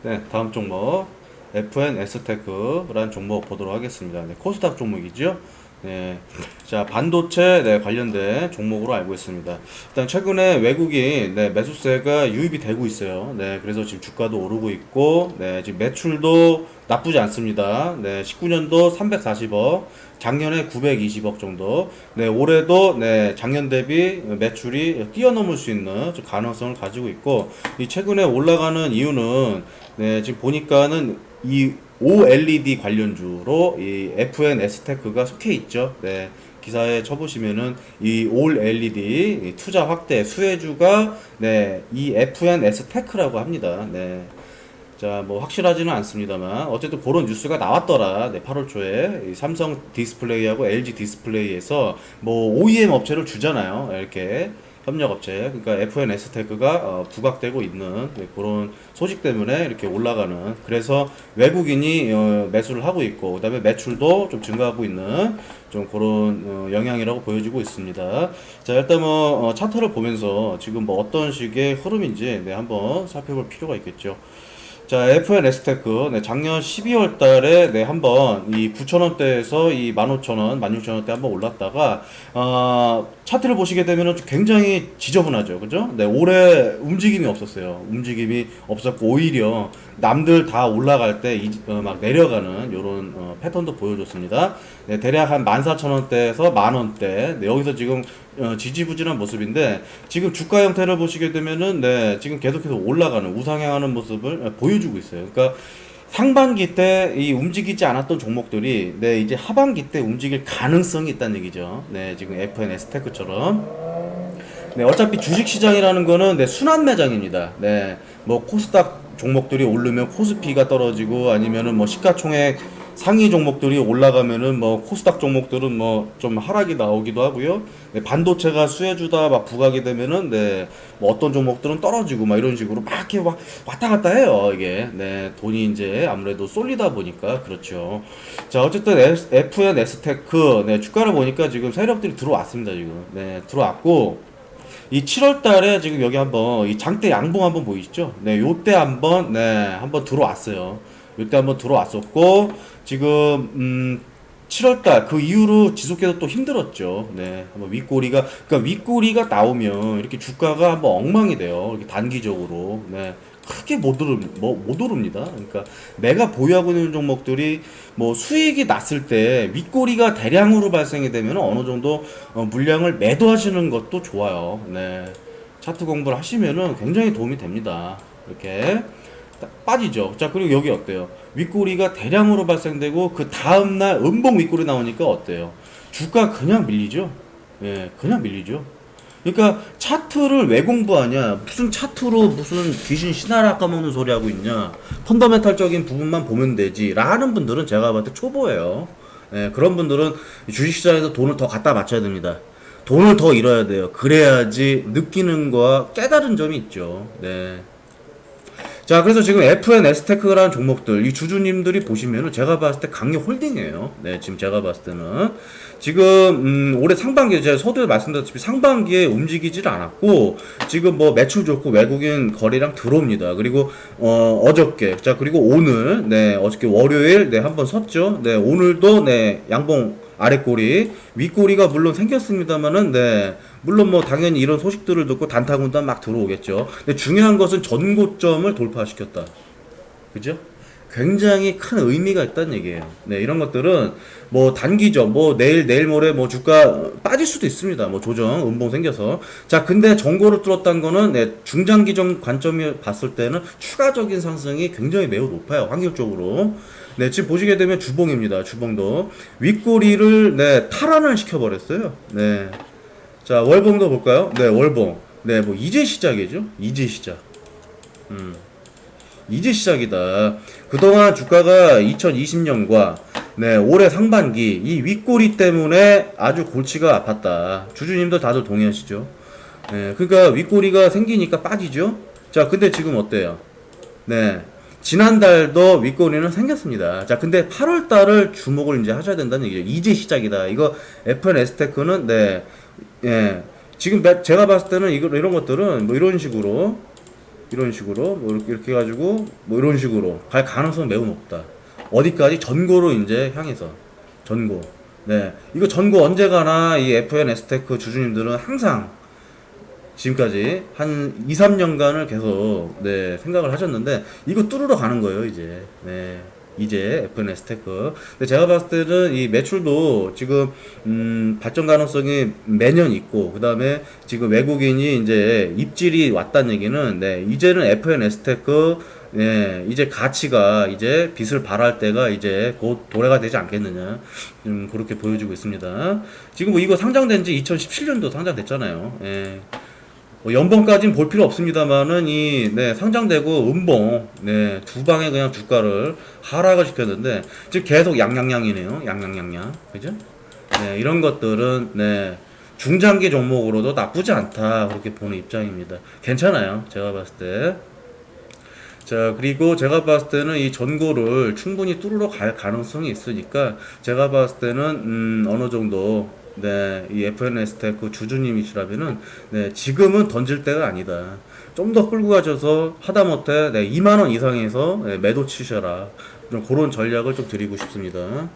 네, 다음 종목 FN S테크라는 종목 보도록 하겠습니다. 네, 코스닥 종목이죠. 네, 자 반도체 네, 관련된 종목으로 알고 있습니다. 일단 최근에 외국인 네, 매수세가 유입이 되고 있어요. 네, 그래서 지금 주가도 오르고 있고, 네, 지금 매출도 나쁘지 않습니다. 네, 19년도 340억, 작년에 920억 정도. 네, 올해도 네, 작년 대비 매출이 뛰어넘을 수 있는 좀 가능성을 가지고 있고, 이 최근에 올라가는 이유는 네, 지금 보니까는 이 OLED 관련주로 이 FN S테크가 속해 있죠. 네. 기사에 쳐보시면은 이 OLED 투자 확대 수혜주가 네, 이 FN S테크라고 합니다. 네. 자, 뭐 확실하지는 않습니다만 어쨌든 그런 뉴스가 나왔더라. 네, 8월 초에 이 삼성 디스플레이하고 LG 디스플레이에서 뭐 OEM 업체를 주잖아요. 이렇게 협력 업체. 그러니까 FN S테크가 어, 부각되고 있는 네, 그런 소식 때문에 이렇게 올라가는. 그래서 외국인이 어, 매수를 하고 있고 그다음에 매출도 좀 증가하고 있는 좀 그런 어, 영향이라고 보여지고 있습니다. 자, 일단 뭐 어, 차트를 보면서 지금 뭐 어떤 식의 흐름인지 네, 한번 살펴볼 필요가 있겠죠. 자, FN S테크, 네, 작년 12월 달에, 네, 한번, 이 9,000원대에서 이 15,000원, 16,000원대 한번 올랐다가, 어, 차트를 보시게 되면은 굉장히 지저분하죠. 그죠? 네, 올해 움직임이 없었어요. 움직임이 없었고, 오히려 남들 다 올라갈 때, 이, 어, 막 내려가는 요런, 어, 패턴도 보여줬습니다. 네, 대략 한 14,000원대에서 만원대, 네, 여기서 지금, 어, 지지부진한 모습인데, 지금 주가 형태를 보시게 되면은, 네, 지금 계속해서 올라가는, 우상향하는 모습을 어, 보여주고 있어요. 그러니까, 상반기 때 이 움직이지 않았던 종목들이 네 이제 하반기 때 움직일 가능성이 있다는 얘기죠. 네 지금 FN S테크처럼 네 어차피 주식 시장이라는 거는 네 순환 매장입니다. 네 뭐 코스닥 종목들이 오르면 코스피가 떨어지고 아니면은 뭐 시가총액 상위 종목들이 올라가면은 뭐 코스닥 종목들은 뭐 좀 하락이 나오기도 하고요. 네, 반도체가 수혜주다 막 부각이 되면은 네, 뭐 어떤 종목들은 떨어지고 막 이런 식으로 막 이렇게 와, 왔다 갔다 해요. 이게 네, 돈이 이제 아무래도 쏠리다 보니까 그렇죠. 자, 어쨌든 FN S테크 네, 주가를 보니까 지금 세력들이 들어왔습니다. 지금 네, 들어왔고 이 7월 달에 지금 여기 한번 이 장대 양봉 한번 보이시죠? 네, 요때 한번 네, 한번 들어왔어요. 요때 한번 들어왔었고 지금 음 7월 달 그 이후로 지속해서 또 힘들었죠. 네. 한번 윗꼬리가 그러니까 윗꼬리가 나오면 이렇게 주가가 한번 엉망이 돼요. 이렇게 단기적으로. 네. 크게 못 오릅 뭐못 오릅니다. 그러니까 내가 보유하고 있는 종목들이 뭐 수익이 났을 때 윗꼬리가 대량으로 발생이 되면 어느 정도 어, 물량을 매도하시는 것도 좋아요. 네. 차트 공부를 하시면은 굉장히 도움이 됩니다. 이렇게 딱 빠지죠. 자, 그리고 여기 어때요? 윗꼬리가 대량으로 발생되고 그 다음날 음봉 윗꼬리 나오니까 어때요? 주가 그냥 밀리죠? 예, 그냥 밀리죠. 그러니까 차트를 왜 공부하냐? 무슨 차트로 무슨 귀신 신하라 까먹는 소리 하고 있냐? 펀더멘탈적인 부분만 보면 되지. 라는 분들은 제가 봤을 때 초보예요. 예, 그런 분들은 주식시장에서 돈을 더 갖다 맞춰야 됩니다. 돈을 더 잃어야 돼요. 그래야지 느끼는 거와 깨달은 점이 있죠. 네. 자, 그래서 지금 FN S테크라는 종목들, 이 주주님들이 보시면은 제가 봤을 때 강력 홀딩이에요. 네, 지금 제가 봤을 때는. 지금, 음, 올해 상반기에, 제가 서두에 말씀드렸다시피 상반기에 움직이질 않았고, 지금 뭐 매출 좋고 외국인 거래량 들어옵니다. 그리고, 어, 어저께, 자, 그리고 오늘, 네, 어저께 월요일, 네, 한번 섰죠. 네, 오늘도, 네, 양봉, 아랫꼬리, 윗꼬리가 물론 생겼습니다만은, 네, 물론 뭐 당연히 이런 소식들을 듣고 단타군단 막 들어오겠죠. 근데 중요한 것은 전고점을 돌파시켰다. 그죠? 굉장히 큰 의미가 있다는 얘기예요. 네, 이런 것들은 뭐 단기적, 뭐 내일, 내일 모레 뭐 주가 빠질 수도 있습니다. 뭐 조정, 음봉 생겨서. 자, 근데 전고를 뚫었다는 거는 네, 중장기적 관점이 봤을 때는 추가적인 상승이 굉장히 매우 높아요. 확률적으로. 네, 지금 보시게 되면 주봉입니다. 주봉도. 윗꼬리를 네, 탈환을 시켜 버렸어요. 네. 자, 월봉도 볼까요? 네, 월봉. 네, 뭐 이제 시작이죠. 이제 시작. 음. 이제 시작이다. 그동안 주가가 2020년과 네, 올해 상반기 이 윗꼬리 때문에 아주 골치가 아팠다. 주주님도 다들 동의하시죠? 네, 그러니까 윗꼬리가 생기니까 빠지죠. 자, 근데 지금 어때요? 네. 지난달도 윗꼬리는 생겼습니다. 자, 근데 8월 달을 주목을 이제 하셔야 된다는 얘기죠. 이제 시작이다. 이거 FN S테크는 네. 예. 지금 매- 제가 봤을 때는 이거 이런 것들은 뭐 이런 식으로 이런 식으로 뭐 이렇게 이렇게 해가지고 뭐 이런 식으로 갈 가능성은 매우 높다. 어디까지 전고로 이제 향해서 전고. 네, 이거 전고 언제 가나 이 FN 에스테크 주주님들은 항상 지금까지 한 2, 3년간을 계속 네, 생각을 하셨는데 이거 뚫으러 가는 거예요, 이제. 네. 이제 FN 에스테크. 근데 제가 봤을 때는 이 매출도 지금 음, 발전 가능성이 매년 있고 그다음에 지금 외국인이 이제 입질이 왔다는 얘기는 네, 이제는 FN 에스테크 네, 이제 가치가 이제 빚을 발할 때가 이제 곧 도래가 되지 않겠느냐. 음, 그렇게 보여지고 있습니다. 지금 뭐 이거 상장된 지 2017년도 상장됐잖아요. 예. 뭐 연봉까지는 볼 필요 없습니다만은 이 네, 상장되고 음봉 네, 두 방에 그냥 주가를 하락을 시켰는데 지금 계속 양양양이네요. 양양양양. 그죠? 네, 이런 것들은 네, 중장기 종목으로도 나쁘지 않다. 그렇게 보는 입장입니다. 괜찮아요. 제가 봤을 때. 자, 그리고 제가 봤을 때는 이 전고를 충분히 뚫으러 갈 가능성이 있으니까 제가 봤을 때는 음, 어느 정도 네, 이 FNS테크 주주님 이시라면은 네, 지금은 던질 때가 아니다. 좀 더 끌고 가셔서 하다못해 네, 2만 원 이상에서 네, 매도 치셔라. 좀 그런 전략을 좀 드리고 싶습니다.